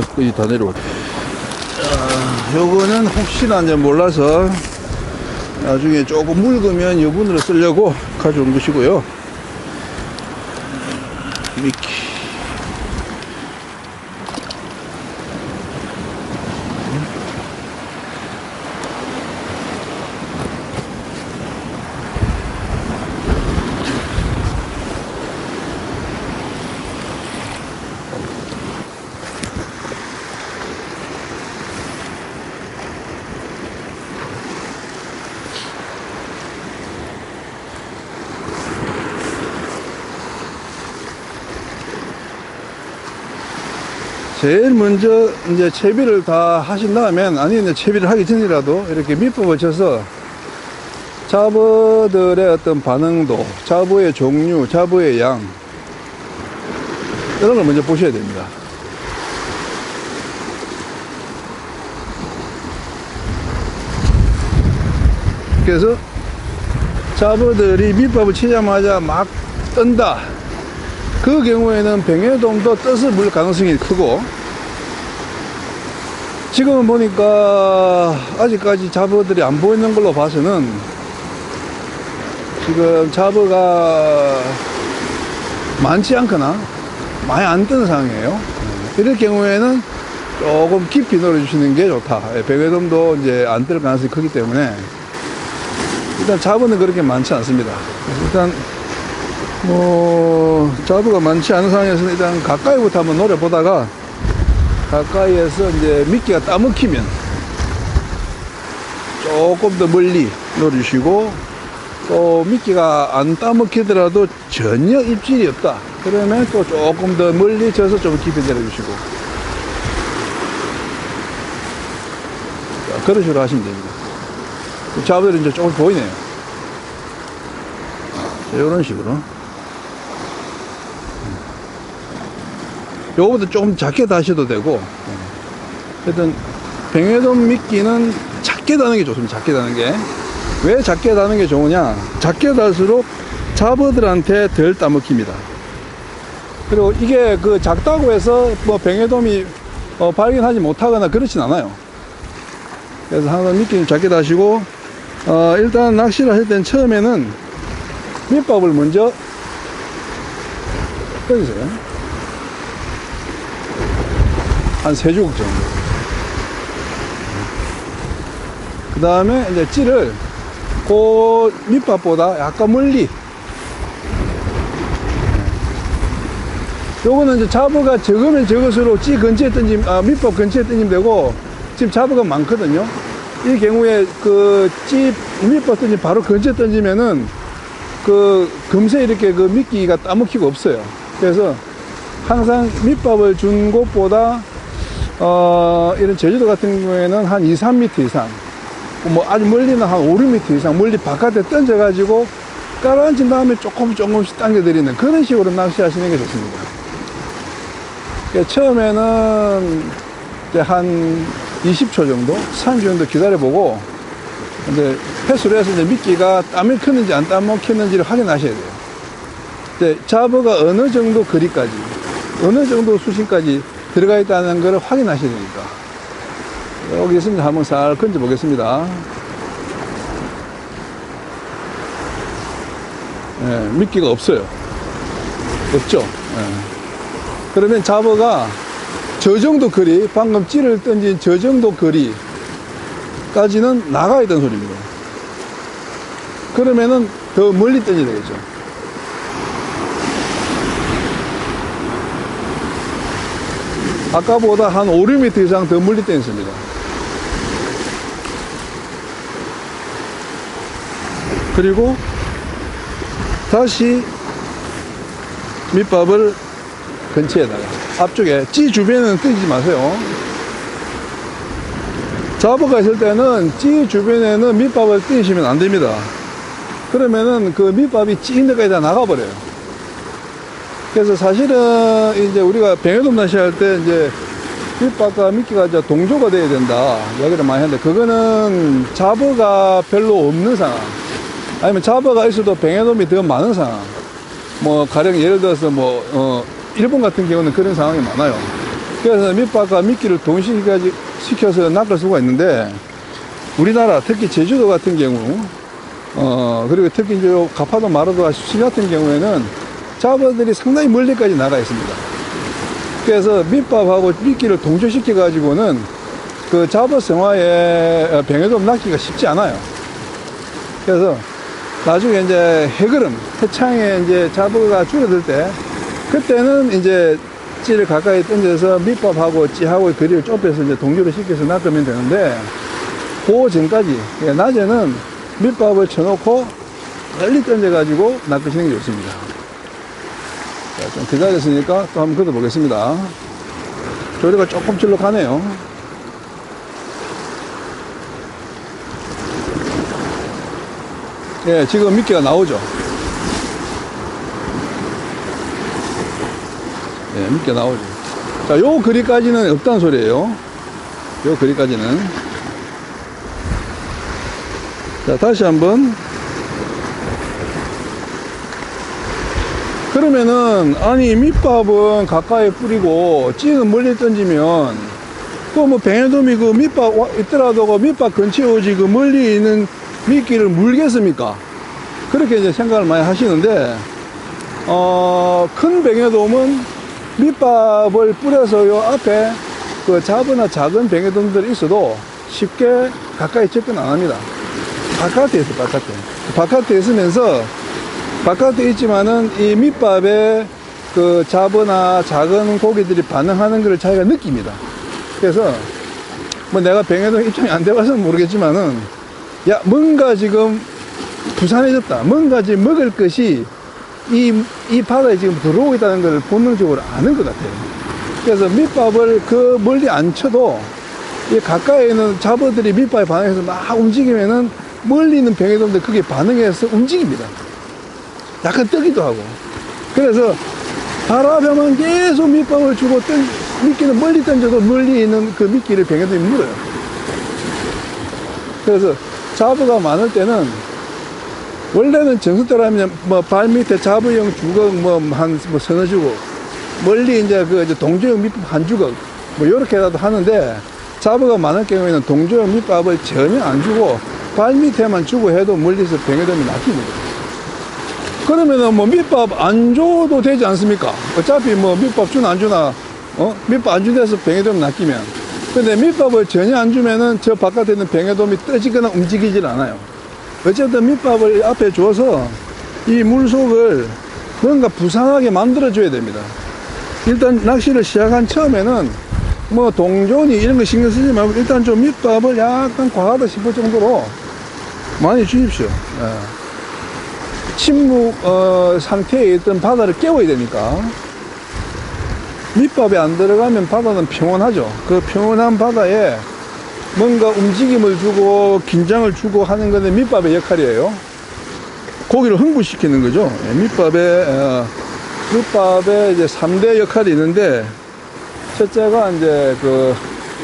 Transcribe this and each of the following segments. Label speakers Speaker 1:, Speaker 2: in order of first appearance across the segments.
Speaker 1: 씨, 말까지 다 내려와. 자, 요거는 혹시나 이제 몰라서 나중에 조금 묽으면 여분으로 쓰려고 가져온 것이고요. 미키. 제일 먼저 이제 채비를 다 하신 다음엔 아니 이제 채비를 하기 전이라도 이렇게 밑밥을 쳐서 잡어들의 어떤 반응도, 잡어의 종류, 잡어의 양 이런 걸 먼저 보셔야 됩니다. 그래서 잡어들이 밑밥을 치자마자 막 뜬다. 그 경우에는 병해돔도 떠서 물 가능성이 크고 지금 보니까 아직까지 잡어들이 안 보이는 걸로 봐서는 지금 잡어가 많지 않거나 많이 안 뜨는 상황이에요. 이럴 경우에는 조금 깊이 놀아주시는 게 좋다. 예, 병해돔도 이제 안 뜰 가능성이 크기 때문에 일단 잡어는 그렇게 많지 않습니다. 일단 뭐 자부가 많지 않은 상황에서는 일단 가까이부터 한번 노려보다가 가까이에서 이제 미끼가 따먹히면 조금 더 멀리 노려주시고 또 미끼가 안 따먹히더라도 전혀 입질이 없다. 그러면 또 조금 더 멀리 져서 좀 깊이 내려주시고. 자, 그런 식으로 하시면 됩니다. 자부들이 이제 조금 보이네요. 자, 이런 식으로 요거보다 조금 작게 다셔도 되고 하여튼 병해돔 미끼는 작게 다는 게 좋습니다. 작게 다는 게 왜 작게 다는 게 좋으냐? 작게 달수록 잡어들한테 덜 따먹힙니다. 그리고 이게 그 작다고 해서 뭐 병해돔이 어, 발견하지 못하거나 그렇진 않아요. 그래서 항상 미끼 좀 작게 다시고 어, 일단 낚시를 할땐 처음에는 밑밥을 먼저 떠주세요 한세 주걱 정도. 그 다음에 이제 찌를 그 밑밥보다 약간 멀리. 요거는 이제 잡어가 적으면 적을수록 찌 근처에 던지면, 아, 밑밥 근처에 던지면 되고, 지금 잡어가 많거든요. 이 경우에 그 찌, 밑밥 던지 바로 근처에 던지면은 그 금세 이렇게 그 미끼가 따먹히고 없어요. 그래서 항상 밑밥을 준 곳보다 어, 이런 제주도 같은 경우에는 한 2, 3m 이상, 뭐 아주 멀리는 한 5, 6m 이상 멀리 바깥에 던져가지고 깔아앉힌 다음에 조금 조금씩 당겨드리는 그런 식으로 낚시하시는 게 좋습니다. 그러니까 처음에는 한 20초 정도, 30초 정도 기다려보고, 이제 패스로 해서 이제 미끼가 땀이 켰는지 안 땀먹혔는지를 확인하셔야 돼요. 이제 잡어가 어느 정도 거리까지, 어느 정도 수심까지 들어가 있다는 것을 확인하셔야 되니까. 여기 있습니다. 한번 살 건져 보겠습니다. 예, 미끼가 없어요. 없죠? 예. 그러면 잡어가 저 정도 거리, 방금 찌를 던진 저 정도 거리까지는 나가 있던 소리입니다. 그러면은 더 멀리 던져야 되겠죠. 아까보다 한 5, 6m 이상 더 멀리 땡습니다. 그리고 다시 밑밥을 근처에다가 앞쪽에 찌 주변에는 뜨지 마세요. 잡어가 있을 때는 찌 주변에는 밑밥을 띄시면 안 됩니다. 그러면은 그 밑밥이 찌인 데까지 다 나가버려요. 그래서 사실은 이제 우리가 병해돔 낚시 할 때 이제 밑밥과 미끼가 이제 동조가 돼야 된다. 이야기를 많이 하는데 그거는 잡어가 별로 없는 상황. 아니면 잡어가 있어도 병해돔이 더 많은 상황. 뭐, 가령 예를 들어서 뭐, 어, 일본 같은 경우는 그런 상황이 많아요. 그래서 밑밥과 미끼를 동시에 시켜서 낚을 수가 있는데, 우리나라, 특히 제주도 같은 경우, 어, 그리고 특히 이제 요 가파도 마라도와 수시 같은 경우에는 잡어들이 상당히 멀리까지 나가 있습니다. 그래서 밑밥하고 미끼를 동조시켜 가지고는 그 잡어 생화에 병해돔 낚기가 쉽지 않아요. 그래서 나중에 이제 해그름, 해창에 이제 잡어가 줄어들 때, 그때는 이제 찌를 가까이 던져서 밑밥하고 찌하고 거리를 좁혀서 이제 동조를 시켜서 낚으면 되는데, 그 전까지, 그러니까 낮에는 밑밥을 쳐놓고 멀리 던져가지고 낚으시는 게 좋습니다. 자, 좀 기다렸으니까 또 한번 걷어보겠습니다. 조리가 조금 출록하네요. 예, 지금 미끼가 나오죠. 예, 미끼가 나오죠. 자, 요 거리까지는 없다는 소리예요. 요 거리까지는. 자, 다시 한번. 그러면은, 아니, 밑밥은 가까이 뿌리고, 찌는 멀리 던지면, 또 뭐, 뱅에돔이 그 밑밥 와- 있더라도 그 밑밥 근처에 오지 그 멀리 있는 미끼를 물겠습니까? 그렇게 이제 생각을 많이 하시는데, 어, 큰 뱅에돔은 밑밥을 뿌려서 요 앞에 그 작거나 작은 뱅에돔들이 있어도 쉽게 가까이 접근 안 합니다. 바깥에 있어, 바깥에. 바깥에 있으면서, 바깥에 있지만은 이 밑밥에 그 잡어나 작은 고기들이 반응하는 걸 자기가 느낍니다. 그래서 뭐 내가 병에도 입장이 안 돼봐서는 모르겠지만은 야, 뭔가 지금 부산해졌다. 뭔가 지금 먹을 것이 이, 이 바다에 지금 들어오고 있다는 걸 본능적으로 아는 것 같아요. 그래서 밑밥을 그 멀리 안 쳐도 이 가까이 있는 잡어들이 밑밥에 반응해서 막 움직이면은 멀리 있는 병에돔들 그게 반응해서 움직입니다. 약간 뜨기도 하고. 그래서 바라보면 계속 밑밥을 주고 던, 미끼는 멀리 던져도 멀리 있는 그 미끼를 병에돔이 물어요. 그래서 잡어가 많을 때는 원래는 정수대로 하면 뭐발 밑에 잡어용 주걱 뭐한 뭐 서너 주걱 멀리 이제 그 이제 동조용 밑밥 한 주걱 뭐 요렇게라도 하는데 잡어가 많을 경우에는 동조용 밑밥을 전혀 안 주고 발 밑에만 주고 해도 멀리서 병에돔이 낚입니다. 그러면은 뭐 밑밥 안 줘도 되지 않습니까? 어차피 뭐 밑밥 주나 안 주나 어 밑밥 안 준데서 병에돔 낚이면 근데 밑밥을 전혀 안 주면은 저 바깥에 있는 병에돔이 떠지거나 움직이질 않아요. 어쨌든 밑밥을 앞에 줘서 이 물속을 뭔가 부상하게 만들어줘야 됩니다. 일단 낚시를 시작한 처음에는 뭐 동전이 이런 거 신경 쓰지 말고 일단 좀 밑밥을 약간 과하다 싶을 정도로 많이 주십시오. 예. 침묵 어, 상태에 있던 바다를 깨워야 되니까 밑밥에 안 들어가면 바다는 평온하죠. 그 평온한 바다에 뭔가 움직임을 주고 긴장을 주고 하는 것은 밑밥의 역할이에요. 고기를 흥분시키는 거죠. 예, 밑밥에 어, 밑밥에 이제 3대 역할이 있는데 첫째가 이제 그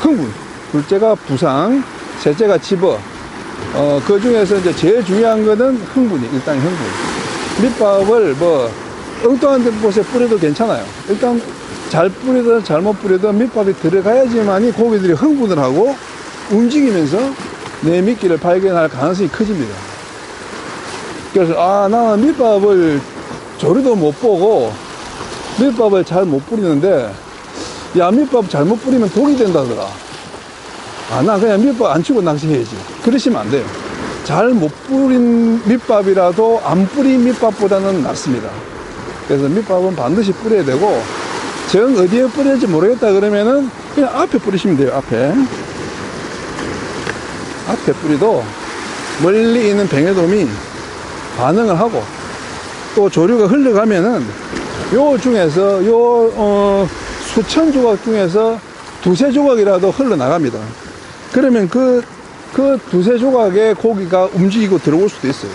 Speaker 1: 흥분, 둘째가 부상, 셋째가 집어. 어, 그 중에서 이제 제일 중요한 거는 흥분이, 일단 흥분. 밑밥을 뭐, 엉뚱한 데 곳에 뿌려도 괜찮아요. 일단 잘 뿌리든 잘못 뿌리든 밑밥이 들어가야지만이 고기들이 흥분을 하고 움직이면서 내 미끼를 발견할 가능성이 커집니다. 그래서, 아, 나는 밑밥을 조리도 못 보고 밑밥을 잘 못 뿌리는데, 야, 밑밥 잘못 뿌리면 독이 된다더라. 아, 나 그냥 밑밥 안 치고 낚시해야지. 그러시면 안 돼요. 잘 못 뿌린 밑밥이라도 안 뿌린 밑밥보다는 낫습니다. 그래서 밑밥은 반드시 뿌려야 되고, 정 어디에 뿌릴지 모르겠다 그러면은 그냥 앞에 뿌리시면 돼요, 앞에. 앞에 뿌리도 멀리 있는 뱅에돔이 반응을 하고, 또 조류가 흘러가면은 요 중에서 요, 어, 수천 조각 중에서 두세 조각이라도 흘러나갑니다. 그러면 그, 그 두세 조각의 고기가 움직이고 들어올 수도 있어요.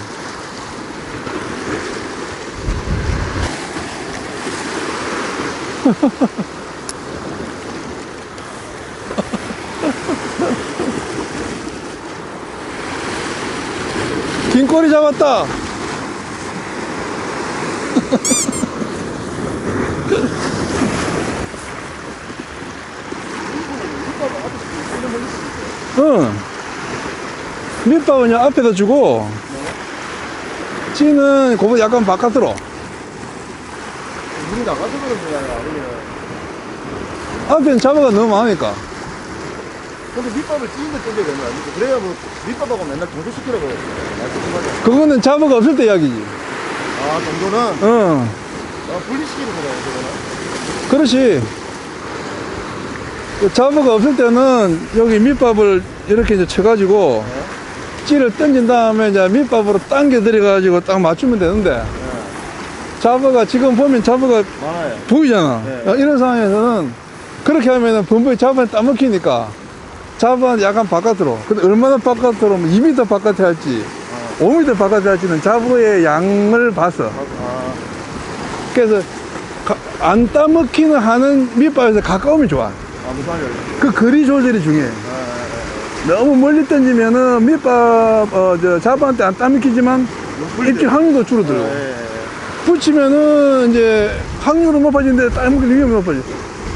Speaker 1: 긴 꼬리 잡았다. 응. 밑밥은 그냥 앞에다 주고, 찌는 그거 약간 바깥으로.
Speaker 2: 물이 나가서 그런 거야. 아니면
Speaker 1: 앞에는 잡아가 너무 많으니까.
Speaker 2: 근데 밑밥을 찌는데 던져야 되는 거 아니지? 그래야 뭐 밑밥하고 맨날 동조시키라고 말씀하자
Speaker 1: 그거는 잡아가 없을 때 이야기지.
Speaker 2: 아 정도는
Speaker 1: 응.
Speaker 2: 아, 분리시키는 거네요. 그거는.
Speaker 1: 그렇지. 그 잡어가 없을 때는 여기 밑밥을 이렇게 이제 쳐가지고 찌를 던진 다음에 이제 밑밥으로 당겨 들여가지고 딱 맞추면 되는데
Speaker 2: 네.
Speaker 1: 잡어가 지금 보면 잡어가
Speaker 2: 많아요.
Speaker 1: 보이잖아.
Speaker 2: 네.
Speaker 1: 어, 이런 상황에서는 그렇게 하면은 범벅이 잡어에 따먹히니까 잡어는 약간 바깥으로. 근데 얼마나 바깥으로, 뭐 2m 바깥에 할지,
Speaker 2: 어.
Speaker 1: 5m 바깥에 할지는 잡어의 양을 봐서.
Speaker 2: 아,
Speaker 1: 그래서 가- 안 따먹히는 하는 밑밥에서 가까우면 좋아. 그 거리 조절이 중요해.
Speaker 2: 아,
Speaker 1: 너무 멀리 던지면은 밑밥, 어, 저, 잡아한테 안 따먹히지만 입질 확률도 줄어들고.
Speaker 2: 네.
Speaker 1: 붙이면은 이제 확률은 높아지는데 따먹힐 위험이 높아져.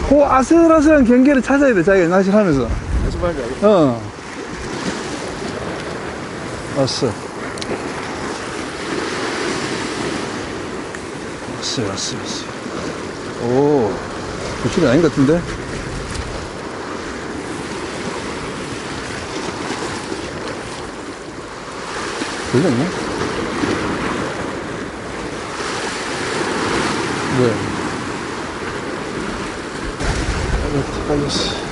Speaker 1: 그 아슬아슬한 경계를 찾아야 돼, 자기가 낚시를 하면서.
Speaker 2: 무슨 말인지 알겠어.
Speaker 1: 어. 왔어. 왔어, 왔어, 왔어. 오, 구출이 아닌 것 같은데? 걸렸네? 왜? 걸렸다, 걸렸어.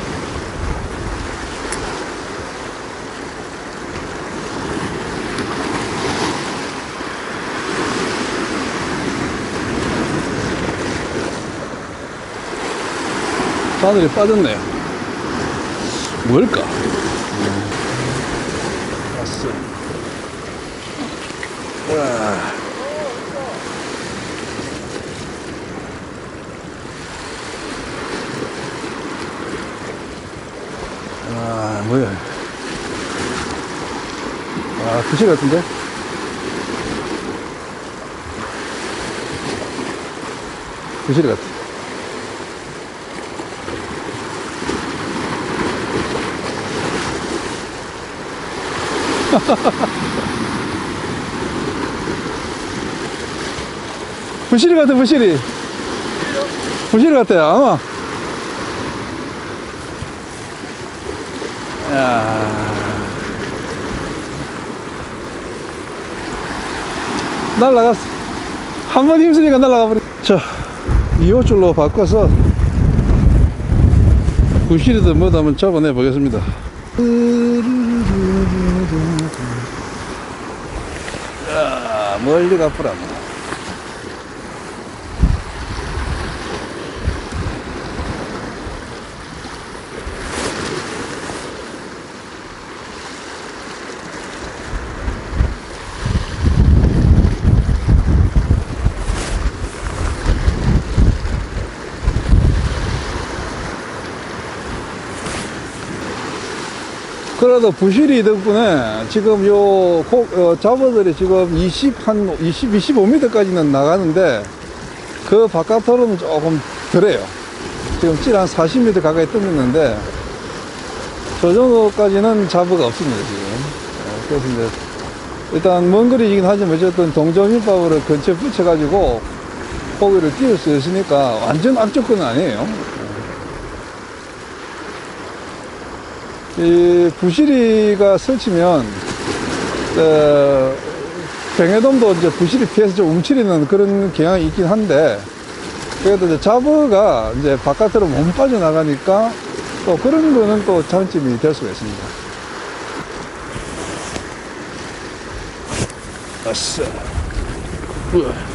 Speaker 1: 바늘이 빠졌네요. 뭘까? 왔어. 와. 아, 뭐야. 아, 부시 같은데? 부시리 같아. 부시리 같아, 부시리. 부시리 같아요, 아마. 야 날라갔어. 한 번 힘쓰니까 날라가 버렸 자, 2호줄로 바꿔서 부시리도 뭐도 한번 잡아내 보겠습니다. 야, 멀리 가쁘라. 그래도 부실이 덕분에 지금 요 코, 어, 잡어들이 지금 20, 한 20, 25m까지는 나가는데 그 바깥으로는 조금 덜해요. 지금 찔 한 40m 가까이 던졌는데 저 정도까지는 잡어가 없습니다, 지금. 어, 그래서 이제 일단 먼 거리이긴 하지만 어쨌든 동점인밥으로 근처에 붙여가지고 고기를 띄울 수 있으니까 완전 악조건은 아니에요. 이 부시리가 설치면 어, 병해돔도 이제 부시리 피해서 좀 움츠리는 그런 경향이 있긴 한데 그래도 이제 잡어가 이제 바깥으로 못 빠져나가니까 또 그런 거는 또 장점이 될 수가 있습니다. 아싸. 우와. 어이라, 어이라. 어이라, 어이라. 아,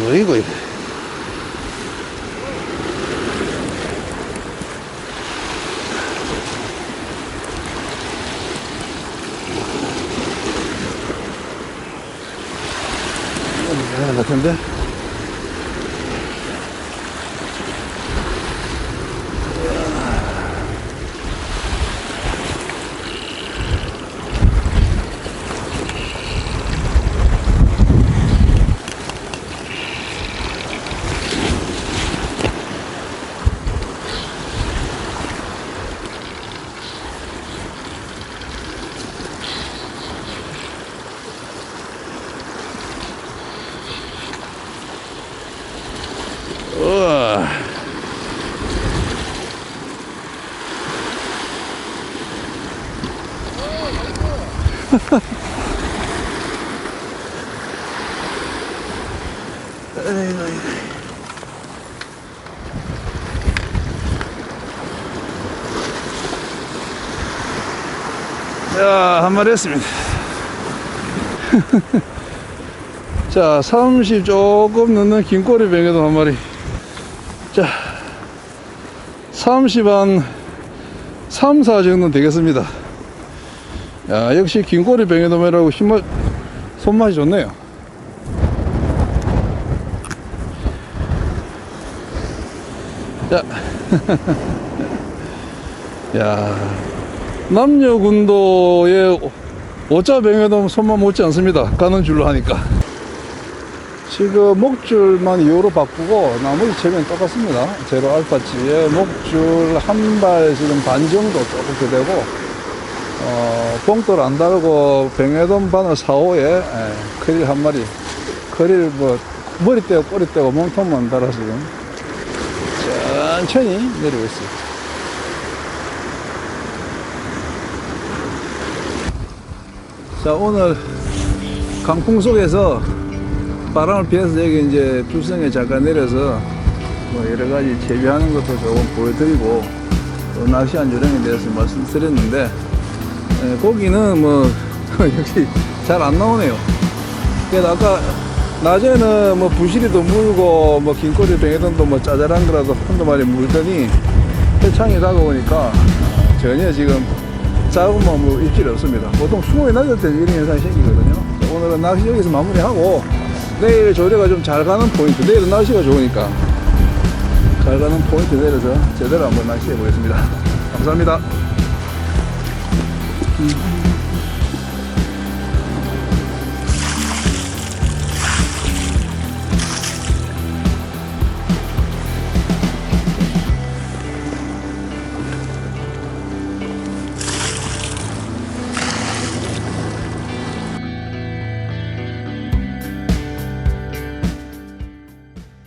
Speaker 1: 뭐 이거, 이거. 텐데. 우와. 야, 한 마리 했습니다. 자, 30 조금 넘는 긴 꼬리 병에도 한 마리. 자, 30 한 3, 4 정도 되겠습니다. 야, 역시 긴 꼬리 병에도 매라고 힘맛, 손맛이 좋네요. 자, 야, 남녀군도의 오자 병에도 손만 못지 않습니다. 가는 줄로 하니까. 지금 목줄만 2호로 바꾸고 나머지 체면 똑같습니다. 제로 알파치에 목줄 한 발 지금 반 정도 조금 되고 어, 봉돌 안 달고 병해돔 바늘 4호에 크릴 한 마리 크릴 뭐 머리 떼고 꼬리 떼고 몸통만 달아 지금 천천히 있어요. 자 오늘 강풍 속에서 바람을 피해서 여기 이제 두성에 잠깐 내려서 뭐 여러 가지 재배하는 것도 조금 보여드리고 또 낚시한 요령에 대해서 말씀드렸는데 에, 고기는 뭐 역시 잘 안 나오네요. 그래서 아까 낮에는 뭐 부시리도 물고 뭐 긴꼬리 뱅에돈도 뭐 짜잘한 거라도 한두 마리 물더니 해창이 다가오니까 전혀 지금 작은 마물 입질이 없습니다. 보통 수목이 낮을 때 이런 현상이 생기거든요. 자, 오늘은 낚시 여기서 마무리하고 내일 조류가 좀 잘 가는 포인트, 내일은 날씨가 좋으니까 잘 가는 포인트 내려서 제대로 한번 낚시해 보겠습니다. 감사합니다. 음.